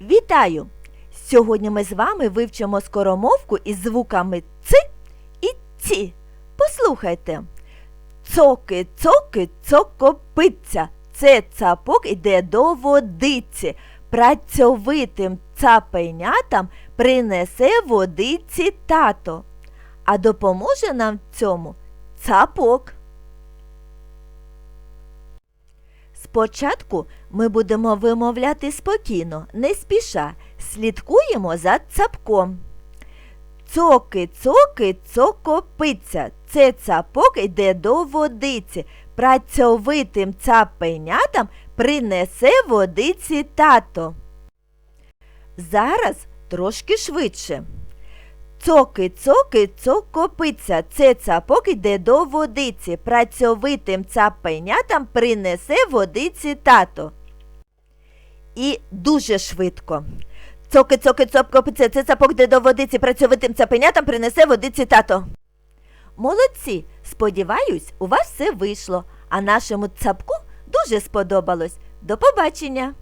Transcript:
Вітаю! Сьогодні ми з вами вивчимо скоромовку із звуками ци і ці. Послухайте. Цоки, цоки, цокопиться. Це цапок іде до водиці. Працьовитим цапенятам принесе водиці тато. А допоможе нам в цьому цапок. Спочатку ми будемо вимовляти спокійно, не спіша. Слідкуємо за цапком. Цоки, цоки, цокопиться. Це цапок йде до водиці. Працьовитим цапенятам принесе водиці тато. Зараз трошки швидше. Цоки, цоки, цокопиться. Це цапок йде до водиці. Працьовитим цапенятам принесе водиці тато. І дуже швидко. Цоки, цоки, цокопиться. Це цапок йде до водиці. Працьовитим цапенятам принесе водиці тато. Молодці! Сподіваюсь, у вас все вийшло, а нашому цапку дуже сподобалось. До побачення!